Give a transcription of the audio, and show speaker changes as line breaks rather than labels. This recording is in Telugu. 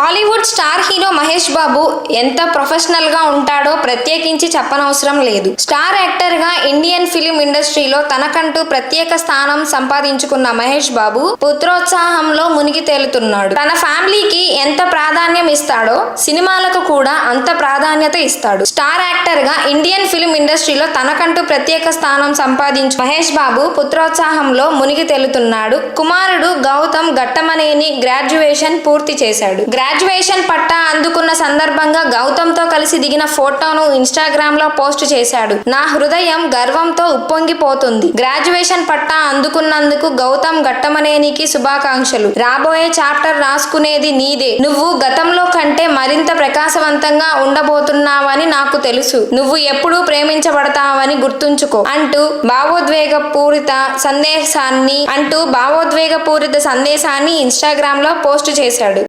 Tollywood star hero Mahesh Babu ఎంత ప్రొఫెషనల్గా ఉంటాడో ప్రత్యేకించి చెప్పనవసరం లేదు. స్టార్ యాక్టర్గా ఇండియన్ ఫిలిం ఇండస్ట్రీలో తనకంటూ ప్రత్యేక స్థానం సంపాదించుకున్న మహేష్ బాబు పుత్రోత్సాహంలో మునిగి తేలుతున్నాడు. తన ఫ్యామిలీకి ఎంత ప్రాధాన్యం ఇస్తాడో సినిమాలకు కూడా అంత ప్రాధాన్యత ఇస్తాడు. స్టార్ యాక్టర్గా ఇండియన్ ఫిలిం ఇండస్ట్రీలో తనకంటూ ప్రత్యేక స్థానం సంపాదించు మహేష్ బాబు పుత్రోత్సాహంలో మునిగి తేలుతున్నాడు. కుమారుడు గౌతమ్ గట్టమనేని గ్రాడ్యుయేషన్ పూర్తి చేశాడు. గ్రాడ్యుయేషన్ పట్టా అందుకున్న సందర్భంగా గౌతమ్తో కలిసి దిగిన ఫోటోను ఇన్స్టాగ్రామ్లో పోస్ట్ చేశాడు. నా హృదయం గర్వంతో ఉప్పొంగిపోతుంది. గ్రాడ్యుయేషన్ పట్టా అందుకున్నందుకు గౌతమ్ గట్టమనేనికి శుభాకాంక్షలు. రాబోయే చాప్టర్ రాసుకునేది నీదే. నువ్వు గతంలో కంటే మరింత ప్రకాశవంతంగా ఉండబోతున్నావని నాకు తెలుసు. నువ్వు ఎప్పుడూ ప్రేమించబడతావని గుర్తుంచుకో. అంటూ భావోద్వేగ పూరిత సందేశాన్ని అంటూ భావోద్వేగ పూరిత సందేశాన్ని ఇన్స్టాగ్రామ్లో పోస్ట్ చేశాడు.